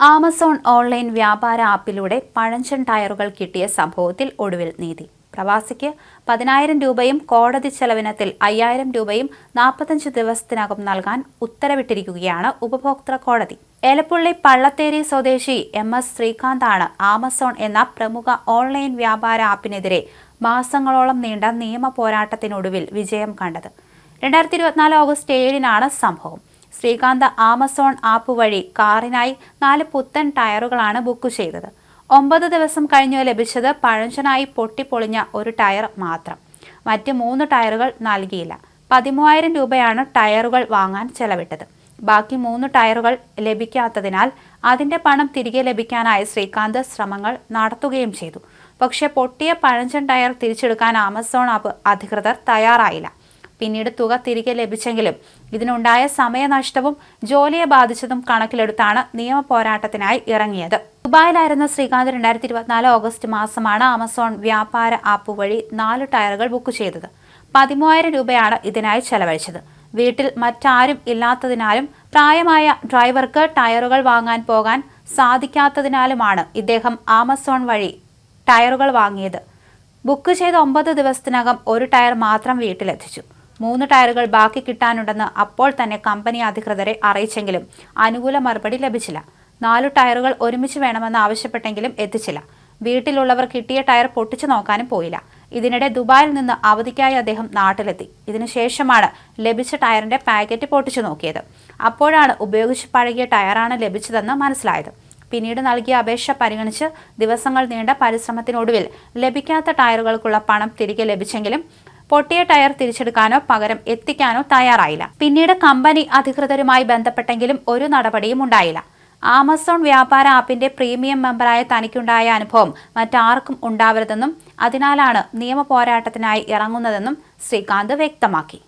Amazon online വ്യാപാര ആപ്പിലൂടെ പഴഞ്ചൻ ടയറുകൾ കിട്ടിയ സംഭവത്തിൽ ഒടുവിൽ നീതി. പ്രവാസിക്ക് പതിനായിരം രൂപയും കോടതി ചെലവിനത്തിൽ അയ്യായിരം രൂപയും നാൽപ്പത്തഞ്ച് ദിവസത്തിനകം നൽകാൻ ഉത്തരവിട്ടിരിക്കുകയാണ് ഉപഭോക്തൃ കോടതി. ഏലപ്പുള്ളി പള്ളത്തേരി സ്വദേശി എം എസ് ശ്രീകാന്താണ് ആമസോൺ എന്ന പ്രമുഖ ഓൺലൈൻ വ്യാപാര ആപ്പിനെതിരെ മാസങ്ങളോളം നീണ്ട നിയമ പോരാട്ടത്തിനൊടുവിൽ വിജയം കണ്ടത്. രണ്ടായിരത്തി ഇരുപത്തിനാല് ഓഗസ്റ്റ് ഏഴിനാണ് സംഭവം. ശ്രീകാന്ത് ആമസോൺ ആപ്പ് വഴി കാറിനായി നാല് പുത്തൻ ടയറുകളാണ് ബുക്ക് ചെയ്തത്. ഒമ്പത് ദിവസം കഴിഞ്ഞു ലഭിച്ചത് പഴഞ്ചനായി പൊട്ടിപ്പൊളിഞ്ഞ ഒരു ടയർ മാത്രം. മറ്റ് മൂന്ന് ടയറുകൾ നൽകിയില്ല. പതിമൂവായിരം രൂപയാണ് ടയറുകൾ വാങ്ങാൻ ചെലവിട്ടത്. ബാക്കി മൂന്ന് ടയറുകൾ ലഭിക്കാത്തതിനാൽ അതിന്റെ പണം തിരികെ ലഭിക്കാനായി ശ്രീകാന്ത് ശ്രമങ്ങൾ നടത്തുകയും ചെയ്തു. പക്ഷേ പൊട്ടിയ പഴഞ്ചൻ ടയർ തിരിച്ചെടുക്കാൻ ആമസോൺ ആപ്പ് അധികൃതർ തയ്യാറായില്ല. പിന്നീട് തുക തിരികെ ലഭിച്ചെങ്കിലും ഇതിനുണ്ടായ സമയനഷ്ടവും ജോലിയെ ബാധിച്ചതും കണക്കിലെടുത്താണ് നിയമ പോരാട്ടത്തിനായി ഇറങ്ങിയത്. ദുബായിലായിരുന്ന ശ്രീകാന്ത് രണ്ടായിരത്തി ഇരുപത്തിനാല് ഓഗസ്റ്റ് മാസമാണ് ആമസോൺ വ്യാപാര ആപ്പ് വഴി നാല് ടയറുകൾ ബുക്ക് ചെയ്തത്. പതിമൂവായിരം രൂപയാണ് ഇതിനായി ചെലവഴിച്ചത്. വീട്ടിൽ മറ്റാരും ഇല്ലാത്തതിനാലും പ്രായമായ ഡ്രൈവർക്ക് ടയറുകൾ വാങ്ങാൻ പോകാൻ സാധിക്കാത്തതിനാലുമാണ് ഇദ്ദേഹം ആമസോൺ വഴി ടയറുകൾ വാങ്ങിയത്. ബുക്ക് ചെയ്ത ഒമ്പത് ദിവസത്തിനകം ഒരു ടയർ മാത്രം വീട്ടിലെത്തിച്ചു. മൂന്ന് ടയറുകൾ ബാക്കി കിട്ടാനുണ്ടെന്ന് അപ്പോൾ തന്നെ കമ്പനി അധികൃതരെ അറിയിച്ചെങ്കിലും അനുകൂല മറുപടി ലഭിച്ചില്ല. നാലു ടയറുകൾ ഒരുമിച്ച് വേണമെന്ന് ആവശ്യപ്പെട്ടെങ്കിലും എത്തിച്ചില്ല. വീട്ടിലുള്ളവർ കിട്ടിയ ടയർ പൊട്ടിച്ചു നോക്കാനും പോയില്ല. ഇതിനിടെ ദുബായിൽ നിന്ന് അവധിക്കായി അദ്ദേഹം നാട്ടിലെത്തി. ഇതിനുശേഷമാണ് ലഭിച്ച ടയറിന്റെ പാക്കറ്റ് പൊട്ടിച്ചു നോക്കിയത്. അപ്പോഴാണ് ഉപയോഗിച്ച് പഴകിയ ടയറാണ് ലഭിച്ചതെന്ന് മനസ്സിലായത്. പിന്നീട് നൽകിയ അപേക്ഷ പരിഗണിച്ച് ദിവസങ്ങൾ നീണ്ട പരിശ്രമത്തിനൊടുവിൽ ലഭിക്കാത്ത ടയറുകൾക്കുള്ള പണം തിരികെ ലഭിച്ചെങ്കിലും പൊട്ടിയ ടയർ തിരിച്ചെടുക്കാനോ പകരം എത്തിക്കാനോ തയ്യാറായില്ല. പിന്നീട് കമ്പനി അധികൃതരുമായി ബന്ധപ്പെട്ടെങ്കിലും ഒരു നടപടിയും ഉണ്ടായില്ല. ആമസോൺ വ്യാപാര ആപ്പിന്റെ പ്രീമിയം മെമ്പറായ തനിക്കുണ്ടായ അനുഭവം മറ്റാർക്കും ഉണ്ടാവരുതെന്നും അതിനാലാണ് നിയമ പോരാട്ടത്തിനായി ഇറങ്ങുന്നതെന്നും ശ്രീകാന്ത് വ്യക്തമാക്കി.